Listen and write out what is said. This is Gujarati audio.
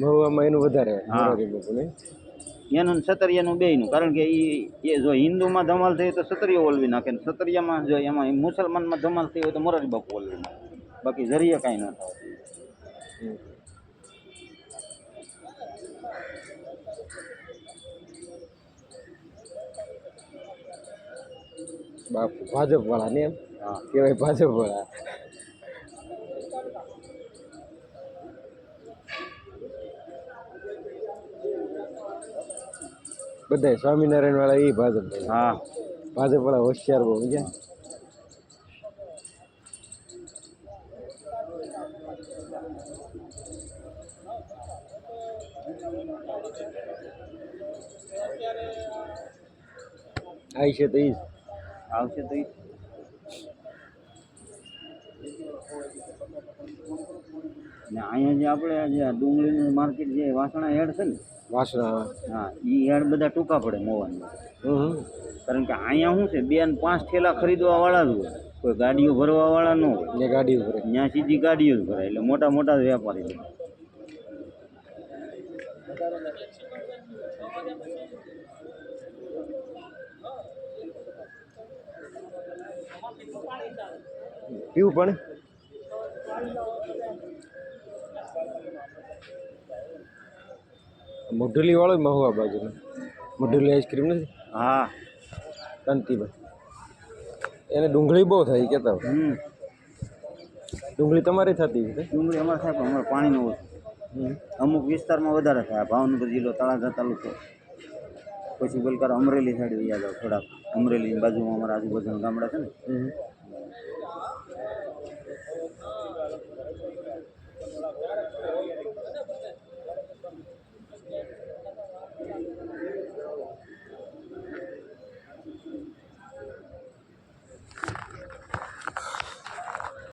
મહુવામાં એનું વધારે. મોરારી બાપુ એનું સતરિયાનું બેયનું કારણ કે એ જો હિન્દુમાં ધમાલ થઈ તો સતરિયો ઓલવી નાખે ને સતરિયામાં જો એમાં મુસલમાનમાં ધમાલ થઈ હોય તો મોરારી બાપુ ઓલવી નાખે. બાકી જરીએ કાંઈ ન થાય. બાપુ ભાજપ વાળા ને એમ? કહેવાય ભાજપ વાળા બધા સ્વામિનારાયણ વાળા એ ભાજપ હા. ભાજપ વાળા હોશિયાર બહુ સમજ્યા? આવશે તો ઈ આવશે તો ને અહીંયા જે આપણે જે આ ડુંગળીનું માર્કેટ જે વાસણા હેડ છે ને વાસણા હા. એ હેડ બધા ટૂંકા પડે મોવાના કારણ કે અહીંયા શું છે બે ને પાંચ ઠેલા ખરીદવા વાળા જ હોય. કોઈ ગાડીઓ ભરવા વાળા ન હોય. ગાડીઓ ભરે. ત્યાં સીધી ગાડીઓ જ ભરાય એટલે મોટા મોટા વેપારી પીવું પણ? મોઢુલી વાળો મહુવા બાજુ મોઢુલી આઈસ્ક્રીમ નથી? હા. કાંતિભાઈ એને ડુંગળી બહુ થાય કેતા ડુંગળી તમારી થતી ડુંગળી અમારે થાય પણ અમારે પાણી નું. અમુક વિસ્તારમાં વધારે થાય. ભાવનગર જિલ્લો તળાજા તાલુકો. પછી બોલકાર અમરેલી સાઈડ વયા જાવ થોડાક. અમરેલીની બાજુમાં અમારા આજુબાજુના ગામડા છે ને.